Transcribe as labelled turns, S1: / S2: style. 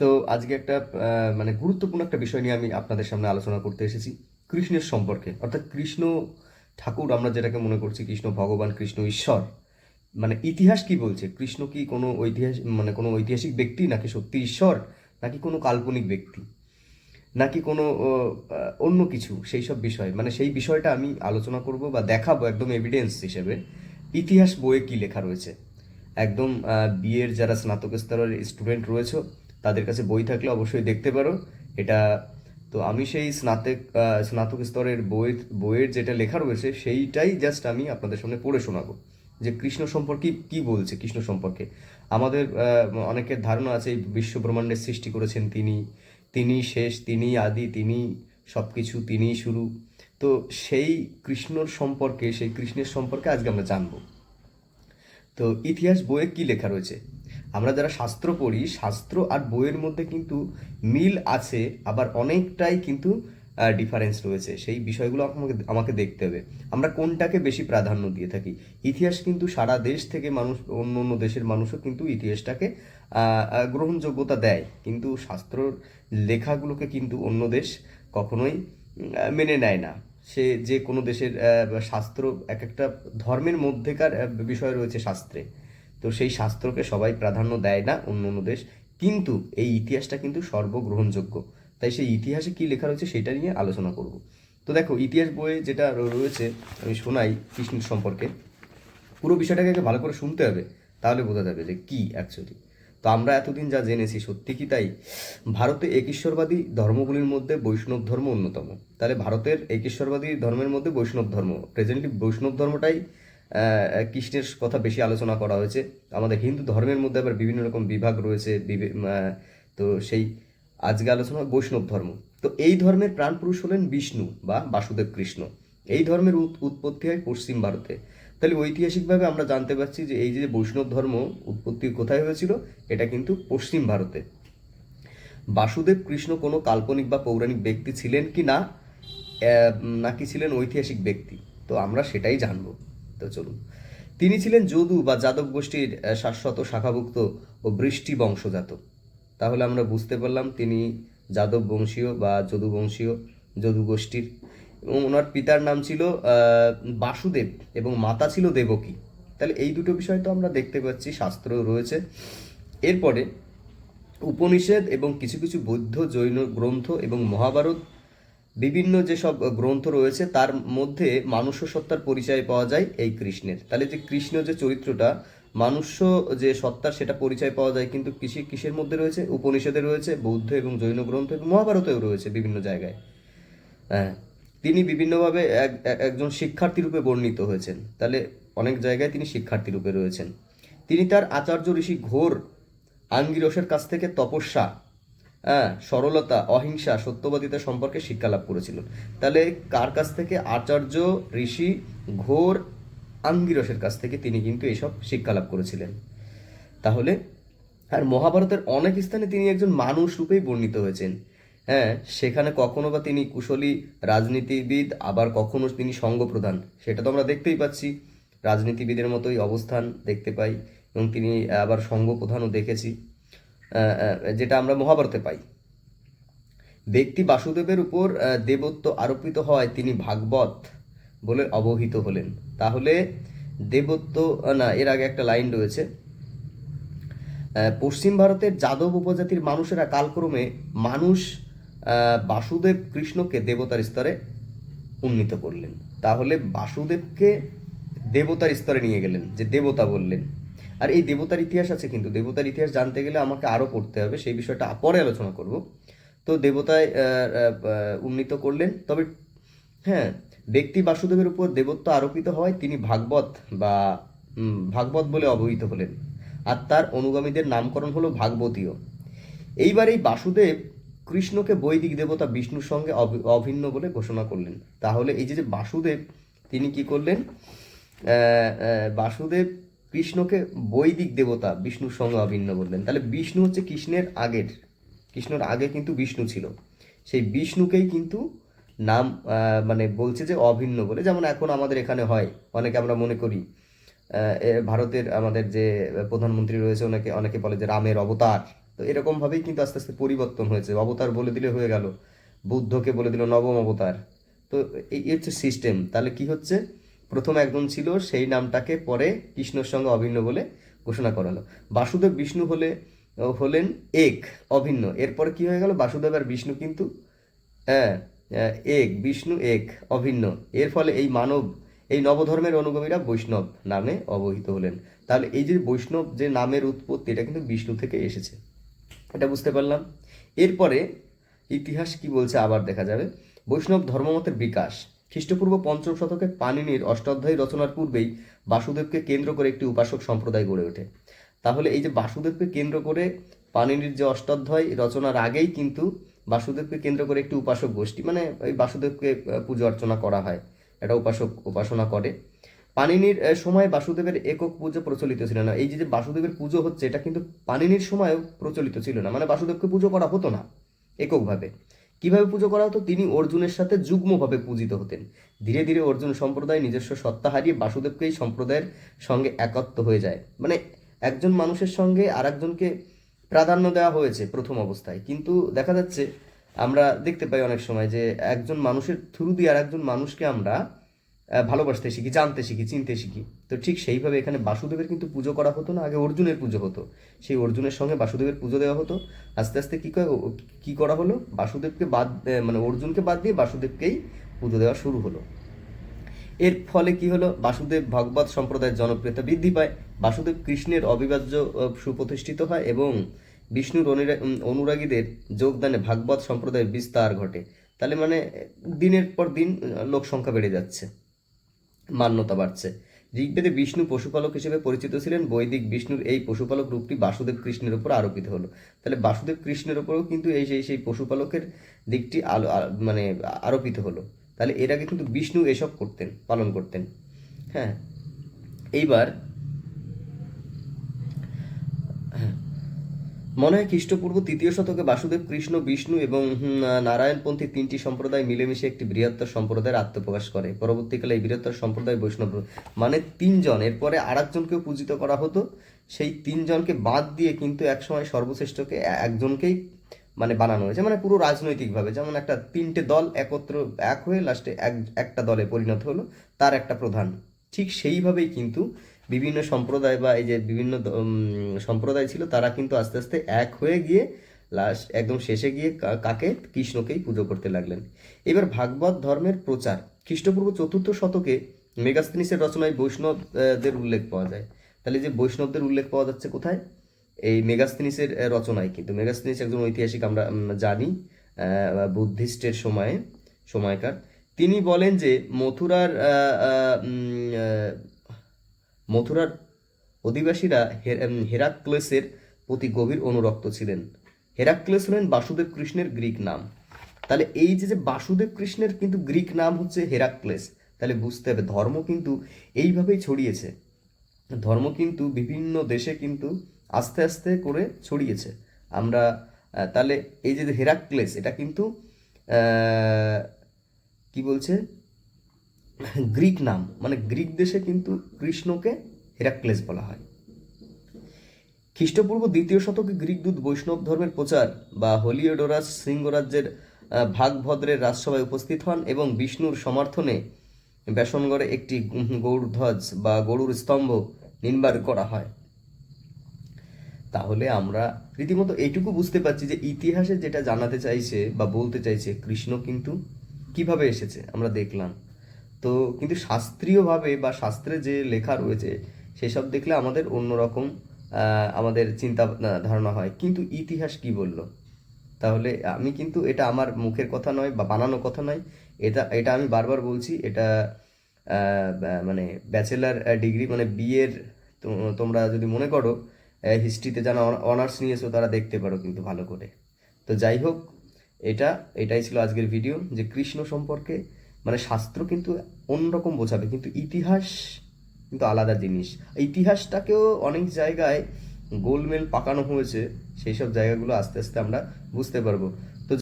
S1: তো আজকে একটা মানে গুরুত্বপূর্ণ একটা বিষয় নিয়ে আমি আপনাদের সামনে আলোচনা করতে এসেছি, কৃষ্ণের সম্পর্কে। অর্থাৎ কৃষ্ণ ঠাকুর আমরা যেটাকে মনে করছি কৃষ্ণ ভগবান, কৃষ্ণ ঈশ্বর। মানে ইতিহাস কি বলছে? কৃষ্ণ কি কোনো ঐতিহাসিক মানে কোনো ঐতিহাসিক ব্যক্তি নাকি সত্যি ঈশ্বর, নাকি কোনো কাল্পনিক ব্যক্তি? নাকি কোনো অন্য কিছু? সেই সব বিষয়। মানে সেই বিষয়টা আমি আলোচনা করব বা দেখাবো একদম এভিডেন্স হিসেবে। ইতিহাস বইয়ে কি লেখা রয়েছে? একদম বিয়ের যারা স্নাতক স্তরের স্টুডেন্ট রয়েছে তাদের কাছে বই থাকলে অবশ্যই দেখতে পারো। এটা, তো আমি সেই স্নাতক স্নাতক স্তরের বইয়ের বইয়ের যেটা লেখা রয়েছে, সেইটাই জাস্ট আমি আপনাদের সামনে পড়ে শোনাবো। যে কৃষ্ণ সম্পর্কে কি বলছে কৃষ্ণ সম্পর্কে? আমাদের অনেকের ধারণা আছে এই বিশ্ব ব্রহ্মাণ্ডের সৃষ্টি করেছেন তিনি। তিনি শেষ, তিনি আদি, তিনি সব কিছু তিনিই শুরু। তো সেই কৃষ্ণর সম্পর্কে, সেই কৃষ্ণের সম্পর্কে আজকে আমরা জানব। তো ইতিহাস বইয়ে কি লেখা রয়েছে? আমরা যারা শাস্ত্র পড়ি, শাস্ত্র আর বইয়ের মধ্যে কিন্তু মিল আছে, আবার অনেকটাই কিন্তু ডিফারেন্স রয়েছে। সেই বিষয়গুলো আমাকে আমাকে দেখতে হবে। আমরা কোনটাকে বেশি প্রাধান্য দিয়ে থাকি? ইতিহাস কিন্তু সারা দেশ থেকে মানুষ, অন্য অন্য দেশের মানুষও কিন্তু ইতিহাসটাকে গ্রহণযোগ্যতা দেয়। কিন্তু শাস্ত্রর লেখাগুলোকে কিন্তু অন্য দেশ কখনোই মেনে নেয় না। সে যে কোনো দেশের শাস্ত্র এক একটা ধর্মের মধ্যেকার বিষয় রয়েছে শাস্ত্রে। তো সেই শাস্ত্রকে সবাই প্রাধান্য দেয় না অন্য অন্য দেশ। কিন্তু এই ইতিহাসটা কিন্তু সর্বগ্রহণযোগ্য। তাই সেই ইতিহাসে কি লেখা রয়েছে সেটা নিয়ে আলোচনা করব। তো দেখো, ইতিহাস বইয়ে যেটা রয়েছে, আমি শোনাই কৃষ্ণের সম্পর্কে। পুরো বিষয়টাকে ভালো করে শুনতে হবে, তাহলে বোঝা যাবে যে কী অ্যাকচুয়ালি তো আমরা এতদিন যা জেনেছি, সত্যি কি তাই? ভারতে একেশ্বরবাদী ধর্মগুলির মধ্যে বৈষ্ণব ধর্ম অন্যতম। তাহলে ভারতের একেশ্বরবাদী ধর্মের মধ্যে বৈষ্ণব ধর্ম প্রেজেন্টলি বৈষ্ণব ধর্মটাই কৃষ্ণের কথা বেশি আলোচনা করা হয়েছে। আমাদের হিন্দু ধর্মের মধ্যে আবার বিভিন্ন রকম বিভাগ রয়েছে তো সেই আজকে আলোচনা বৈষ্ণব ধর্ম। তো এই ধর্মের প্রাণপুরুষ হলেন বিষ্ণু বা বাসুদেব কৃষ্ণ। এই ধর্মের উৎ- উৎপত্তি হয় পশ্চিম ভারতে। তাহলে ঐতিহাসিকভাবে আমরা জানতে পারছি যে এই যে বৈষ্ণব ধর্ম উৎপত্তি কোথায় হয়েছিল, এটা কিন্তু পশ্চিম ভারতে। বাসুদেব কৃষ্ণ কোনো কাল্পনিক বা পৌরাণিক ব্যক্তি ছিলেন কি না? নাকি ছিলেন ঐতিহাসিক ব্যক্তি? তো আমরা সেটাই জানব। তো চলুন। তিনি ছিলেন যদু বা যাদব গোষ্ঠীর শাশ্বত শাখাভুক্ত ও বৃষ্টি বংশজাত। তাহলে আমরা বুঝতে পারলাম তিনি যাদব বংশীয় বা যদু বংশীয়, যদু গোষ্ঠীর। এবং ওনার পিতার নাম ছিল বাসুদেব এবং মাতা ছিল দেবকী। তাহলে এই দুটো বিষয় তো আমরা দেখতে পাচ্ছি, শাস্ত্র রয়েছে। এরপরে উপনিষদ এবং কিছু কিছু বৌদ্ধ জৈন গ্রন্থ এবং মহাভারত, বিভিন্ন যেসব গ্রন্থ রয়েছে, তার মধ্যে মানুষ্য সত্তার পরিচয় পাওয়া যায় এই কৃষ্ণের। তাহলে যে কৃষ্ণ যে চরিত্রটা, মানুষ্য যে সত্তার সেটা পরিচয় পাওয়া যায় কিন্তু কৃষি কিসের মধ্যে রয়েছে? উপনিষদে রয়েছে, বৌদ্ধ এবং জৈন গ্রন্থ এবং মহাভারতেও রয়েছে বিভিন্ন জায়গায়। হ্যাঁ তিনি বিভিন্নভাবে এক, এক- একজন শিক্ষার্থী রূপে বর্ণিত হয়েছেন। তাহলে অনেক জায়গায় তিনি শিক্ষার্থী রূপে রয়েছেন। তিনি তার আচার্য ঋষি ঘোর আঙ্গিরসের কাছ থেকে তপস্যা হ্যাঁ সরলতা, অহিংসা, সত্যবাদিতা সম্পর্কে শিক্ষা লাভ করেছিলেন তাহলে কার কাছ থেকে? আচার্য ঋষি ঘোর আঙ্গিরসের কাছ থেকে তিনি কিন্তু এসব শিক্ষা লাভ করেছিলেন। তাহলে, আর মহাভারতের অনেক স্থানে তিনি একজন মানুষ রূপেই বর্ণিত হয়েছেন। হ্যাঁ সেখানে কখনো বা তিনি কুশলী রাজনীতিবিদ, আবার কখনো তিনি সঙ্গপ্রধান, সেটা তো আমরা দেখতেই পাচ্ছি। রাজনীতিবিদের মতোই অবস্থান দেখতে পাই এবং তিনি আবার সঙ্গপ্রধানও দেখেছি যেটা আমরা মহাভারতে পাই। ব্যক্তি বাসুদেবের উপর দেবত্ব আরোপিত হওয়ায় তিনি ভাগবত বলে অবহিত হলেন। তাহলে দেবত্ব না, এর আগে একটা লাইন রয়েছে। পশ্চিম ভারতের যাদব উপজাতির মানুষেরা কালক্রমে মানুষ বাসুদেব কৃষ্ণকে দেবতার স্তরে উন্নীত করলেন। তাহলে বাসুদেবকে দেবতার স্তরে নিয়ে গেলেন, যে দেবতা বললেন। আর এই দেবতার ইতিহাস আছে কিন্তু, দেবতার ইতিহাস জানতে গেলে আমাকে আরও পড়তে হবে, সেই বিষয়টা পরে আলোচনা করব। তো দেবতায় উন্নীত করলেন, তবে হ্যাঁ ব্যক্তি বাসুদেবের উপর দেবত্ব আরোপিত হওয়ায় তিনি ভাগবত বা ভাগবত বলে অবহিত হলেন। আর তার অনুগামীদের নামকরণ হলো ভাগবতীয় এইবার এই বাসুদেব কৃষ্ণকে বৈদিক দেবতা বিষ্ণুর সঙ্গে অভি- অভিন্ন বলে ঘোষণা করলেন। তাহলে এই যে বাসুদেব, তিনি কি করলেন? বাসুদেব কৃষ্ণকে বৈদিক দেবতা বিষ্ণুর সঙ্গে অভিন্ন বললেন। তাহলে বিষ্ণু হচ্ছে কৃষ্ণের আগের, কৃষ্ণর আগে কিন্তু বিষ্ণু ছিল। সেই বিষ্ণুকেই কিন্তু নাম মানে বলছে যে অভিন্ন বলে, যেমন এখন আমাদের এখানে হয়, অনেকে আমরা মনে করি ভারতের আমাদের যে প্রধানমন্ত্রী রয়েছে অনেকে অনেকে বলে যে রামের অবতার। তো এরকমভাবেই কিন্তু আস্তে আস্তে পরিবর্তন হয়েছে। অবতার বলে দিলে হয়ে গেল, বুদ্ধকে বলে দিল নবম অবতার। তো এই হচ্ছে সিস্টেম তাহলে কি হচ্ছে? প্রথম একজন ছিল, সেই নামটাকে পরে কৃষ্ণর সঙ্গে অভিন্ন বলে ঘোষণা করা হলো। বাসুদেব বিষ্ণু হলে হলেন এক, অভিন্ন। এরপরে কি হয়ে গেল? বাসুদেব আর বিষ্ণু কিন্তু হ্যাঁ এক, বিষ্ণু এক, অভিন্ন। এর ফলে এই মানব, এই নবধর্মের অনুগামীরা বৈষ্ণব নামে অবহিত হলেন। তাহলে এই যে বৈষ্ণব যে নামের উৎপত্তি, এটা কিন্তু বিষ্ণু থেকে এসেছে। এটা বুঝতে পারলাম। এরপরে ইতিহাস কি বলছে আবার দেখা যাবে। বৈষ্ণব ধর্মমতের বিকাশ। খ্রিস্টপূর্ব পঞ্চম শতকে পাণিনির অষ্টাধ্যায়ী রচনার পূর্বেই বাসুদেবকে কেন্দ্র করে একটি উপাসক সম্প্রদায় গড়ে ওঠে। তাহলে এই যে বাসুদেবকে কেন্দ্র করে পানিনির যে অষ্টাধ্যায় রচনার আগেই কিন্তু বাসুদেবকে কেন্দ্র করে একটি উপাসক গোষ্ঠী মানে ওই বাসুদেবকে পুজো অর্চনা করা হয়। এটা উপাসক উপাসনা করে। পানিনির সময় বাসুদেবের একক পুজো প্রচলিত ছিল না। এই যে বাসুদেবের পুজো হচ্ছে, এটা কিন্তু পানিনির সময়ও প্রচলিত ছিল না। মানে বাসুদেবকে পুজো করা হতো না এককভাবে। কীভাবে পুজো করা হতো? তিনি অর্জুনের সাথে যুগ্মভাবে পূজিত হতেন। ধীরে ধীরে অর্জুন সম্প্রদায় নিজস্ব সত্তা হারিয়ে বাসুদেবকে এই সম্প্রদায়ের সঙ্গে একত্ব হয়ে যায়। মানে একজন মানুষের সঙ্গে আর একজনকে প্রাধান্য দেওয়া হয়েছে প্রথম অবস্থায়। কিন্তু দেখা যাচ্ছে, আমরা দেখতে পাই অনেক সময় যে একজন মানুষের থ্রু দিয়ে আর একজন মানুষকে আমরা ভালোবাসতে শিখি, জানতে শিখি, চিনতে শিখি। তো ঠিক সেইভাবে এখানে বাসুদেবের কিন্তু পুজো করা হতো না, আগে অর্জুনের পুজো হতো। সেই অর্জুনের সঙ্গে বাসুদেবের পুজো দেওয়া হতো। আস্তে আস্তে কী করে কী করা হলো? বাসুদেবকে বাদ মানে অর্জুনকে বাদ দিয়ে বাসুদেবকেই পুজো দেওয়া শুরু হলো। এর ফলে কি হলো? বাসুদেব ভগবত সম্প্রদায়ের জনপ্রিয়তা বৃদ্ধি পায়। বাসুদেব কৃষ্ণের অবিভাজ্য সুপ্রতিষ্ঠিত হয় এবং বিষ্ণুর অনুরা- অনুরাগীদের যোগদানে ভাগবত সম্প্রদায়ের বিস্তার ঘটে। তাহলে মানে দিনের পর দিন লোক সংখ্যা বেড়ে যাচ্ছে। মান্যতা বাড়ছে। ঋগ্বেদে বিষ্ণু পশুপালক হিসেবে পরিচিত ছিলেন বৈদিক বিষ্ণুর এই পশুপালক রূপটি বাসুদেব কৃষ্ণের উপর আরোপিত হলো। তাহলে বাসুদেব কৃষ্ণের উপরেও কিন্তু এই সেই সেই পশুপালকের দিকটি আলো মানে আরোপিত হলো। তাহলে এর আগে কিন্তু বিষ্ণু এসব করতেন, পালন করতেন। হ্যাঁ এইবার হ্যাঁ, মনে হয় খ্রিস্টপূর্ব তৃতীয় শতকে বাসুদেব কৃষ্ণ, বিষ্ণু এবং নারায়ণপন্থী তিনটি সম্প্রদায় মিলেমিশে একটি বৃহত্তর সম্প্রদায়ের আত্মপ্রকাশ করে। পরবর্তীকালে এই বৃহত্তর সম্প্রদায় বৈষ্ণব মানে তিনজন। এরপরে আর একজনকেও পূজিত করা হতো। সেই তিনজনকে বাদ দিয়ে কিন্তু একসময় সর্বশ্রেষ্ঠকে একজনকেই মানে বানানো হয়েছে। মানে পুরো রাজনৈতিকভাবে। যেমন একটা তিনটে দল একত্র, এক হয়ে লাস্টে এক, একটা দলে পরিণত হলো, তার একটা প্রধান। ঠিক সেইভাবেই কিন্তু বিভিন্ন সম্প্রদায় বা এই যে বিভিন্ন সম্প্রদায় ছিল, তারা কিন্তু আস্তে আস্তে এক হয়ে গিয়ে লাস্ট একদম শেষে গিয়ে কাকে? কৃষ্ণকেই পুজো করতে লাগলেন। এবার ভাগবত ধর্মের প্রচার। খ্রিস্টপূর্ব চতুর্থ শতকে মেগাস্তিনিসের রচনায় বৈষ্ণবদের উল্লেখ পাওয়া যায়। তাহলে যে বৈষ্ণবদের উল্লেখ পাওয়া যাচ্ছে কোথায়? এই মেগাস্তিনিসের রচনায় কিন্তু। মেগাস্তিনিস একজন ঐতিহাসিক আমরা জানি বুদ্ধিস্টের সময়ে, সময়কার। তিনি বলেন যে মথুরার মথুরার অধিবাসীরা হেরাক্লেসের প্রতি গভীর অনুরক্ত ছিলেন। হেরাক্লেস হলেন বাসুদেব কৃষ্ণের গ্রিক নাম। তাহলে এই যে যে বাসুদেব কৃষ্ণের কিন্তু গ্রিক নাম হচ্ছে হেরাক্লেস, তাহলে বুঝতে হবে ধর্ম কিন্তু এইভাবেই ছড়িয়েছে। ধর্ম কিন্তু বিভিন্ন দেশে কিন্তু আস্তে আস্তে করে ছড়িয়েছে। আমরা তাহলে এই যে হেরাক্লেস, এটা কিন্তু কি বলছে? গ্রিক নাম মানে গ্রিক দেশে কিন্তু কৃষ্ণকে হেরাক্লেস বলা হয়। খ্রিস্টপূর্ব দ্বিতীয় শতকে গ্রিক দূত বৈষ্ণব ধর্মের প্রচার বা হলিওডোরাস সিংহরাজ্যের ভাগভদ্রের রাজসভায় উপস্থিত হন এবং বিষ্ণুর সমর্থনে ব্যাসনগড়ে একটি গৌরধ্বজ বা গরুর স্তম্ভ নির্মাণ করা হয়। তাহলে আমরা রীতিমতো এইটুকু বুঝতে পারছি যে ইতিহাসে যেটা জানাতে চাইছে বা বলতে চাইছে কৃষ্ণ কিন্তু কীভাবে এসেছে, আমরা দেখলাম। তো কিন্তু শাস্ত্রীয়ভাবে বা শাস্ত্রে যে লেখা রয়েছে, সেসব দেখলে আমাদের অন্যরকম আমাদের চিন্তা ধারণা হয়। কিন্তু ইতিহাস কি বলল? তাহলে আমি কিন্তু এটা আমার মুখের কথা নয় বা বানানো কথা নয়। এটা এটা আমি বারবার বলছি, এটা মানে ব্যাচেলার ডিগ্রি মানে বিএর তোমরা যদি মনে করো হিস্ট্রিতে যারা অনার্স নিয়েছো, তারা দেখতে পারো কিন্তু ভালো করে। তো যাই হোক, এটা, এটাই ছিল আজকের ভিডিও যে কৃষ্ণ সম্পর্কে মানে শাস্ত্র কিন্তু অন্যরকম বোঝাবে, কিন্তু ইতিহাস কিন্তু আলাদা জিনিস। ইতিহাসটাকেও অনেক জায়গায় গোলমেল পাকানো হয়েছে, সেই সব জায়গাগুলো আস্তে আস্তে আমরা বুঝতে পারব।